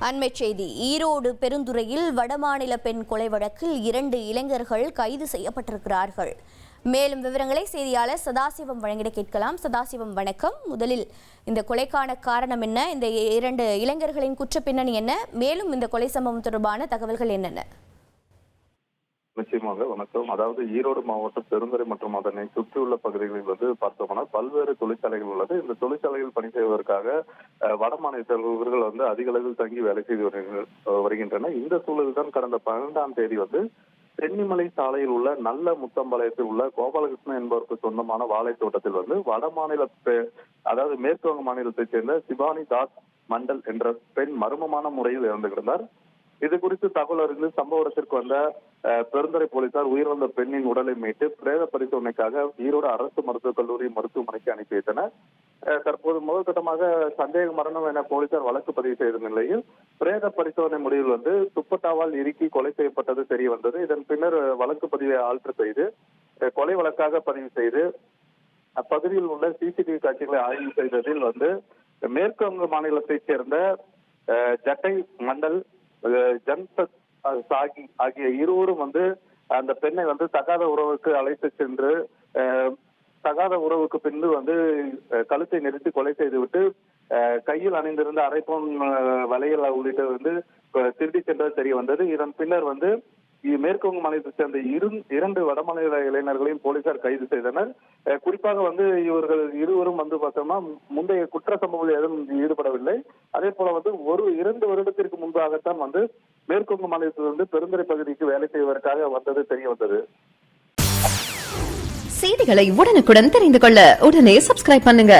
அண்மை செய்தி. ஈரோடு பெருந்துறையில் வடமாநில பெண் கொலை வழக்கில் இரண்டு இளைஞர்கள் கைது செய்யப்பட்டிருக்கிறார்கள். மேலும் விவரங்களை செய்தியாளர் சதாசிவம் வழங்கிட கேட்கலாம். சதாசிவம் வணக்கம். முதலில் இந்த கொலைக்கான காரணம் என்ன? இந்த இரண்டு இளைஞர்களின் குற்ற பின்னணி என்ன? மேலும் இந்த கொலை சம்பவம் தொடர்பான தகவல்கள் என்னென்ன? நிச்சயமாக வணக்கம். அதாவது ஈரோடு மாவட்டம் பெருந்துறை மற்றும் அதனை சுற்றியுள்ள பகுதிகளில் வந்து பார்த்தோம்னா பல்வேறு தொழிற்சாலைகள் உள்ளது. இந்த தொழிற்சாலையில் பணி செய்வதற்காக வட மாநிலத்தவர்கள் வந்து அதிக அளவில் தங்கி வேலை செய்து வருகின்றன வருகின்றனர். இந்த சூழலில் தான் கடந்த பன்னெண்டாம் தேதி வந்து தென்னிமலை சாலையில் உள்ள நல்ல முத்தம்பாளையத்தில் உள்ள கோபாலகிருஷ்ணன் என்பவருக்கு சொந்தமான வாழை தோட்டத்தில் வந்து வட மாநில அதாவது மேற்கு வங்க மாநிலத்தைச் சேர்ந்த சிவானி தாஸ் மண்டல் என்ற பெண் மர்மமான முறையில் இறந்து கிடந்தார். இது குறித்து தகவல் அறிந்து சம்பவ இடத்திற்கு வந்த பெருந்தரை பெருந்துறை போலீசார் உயிரிழந்த பெண்ணின் உடலை மீட்டு பிரேத பரிசோதனைக்காக ஈரோடு அரசு மருத்துவக் கல்லூரி மருத்துவமனைக்கு அனுப்பி வைத்தனர். தற்போது முதல் கட்டமாக சந்தேக மரணம் என போலீசார் வழக்கு பதிவு செய்த நிலையில் பிரேத பரிசோதனை முடிவில் வந்து துப்பட்டாவால் இறுக்கி கொலை செய்யப்பட்டது தெரிய வந்தது. இதன் பின்னர் வழக்கு பதிவை ஆல்டர் செய்து கொலை வழக்காக பதிவு செய்து அப்பகுதியில் உள்ள சிசிடிவி காட்சிகளை ஆய்வு செய்ததில் வந்து மேற்கு வங்க மாநிலத்தைச் சேர்ந்த ஜட்டை மண்டல் ஜன்சத் சாகி ஆகிய இருவரும் வந்து அந்த பெண்ணை வந்து தகாத உறவுக்கு அழைத்து சென்று அஹ், தகாத உறவுக்கு பின்பு வந்து கழுத்தை நெரித்து கொலை செய்துவிட்டு அஹ், கையில் அணிந்திருந்த அரைப்போன் வளையல் உள்ளிட்ட வந்து திருடி சென்றது தெரிய வந்தது. இதன் பின்னர் வந்து மேற்குவங்க மாநிலத்தை சேர்ந்த இரு இரண்டு வடமாநில இளைஞர்களையும் போலீசார் கைது செய்தனர். குறிப்பாக வந்து இவர்கள் இருவரும் வந்து பார்த்தோம்னா முந்தைய குற்ற சம்பவங்கள் எதுவும் ஈடுபடவில்லை. அதே போல வந்து ஒரு இரண்டு வருடத்திற்கு முன்பாகத்தான் வந்து மேற்குவங்க மாநிலத்தில் மாநிலத்திலிருந்து பெருந்துறை பகுதிக்கு வேலை செய்வதற்காக வந்தது தெரிய வந்தது. செய்திகளை உடனுக்குடன் தெரிந்து கொள்ள உடனே சப்ஸ்கிரைப் பண்ணுங்க.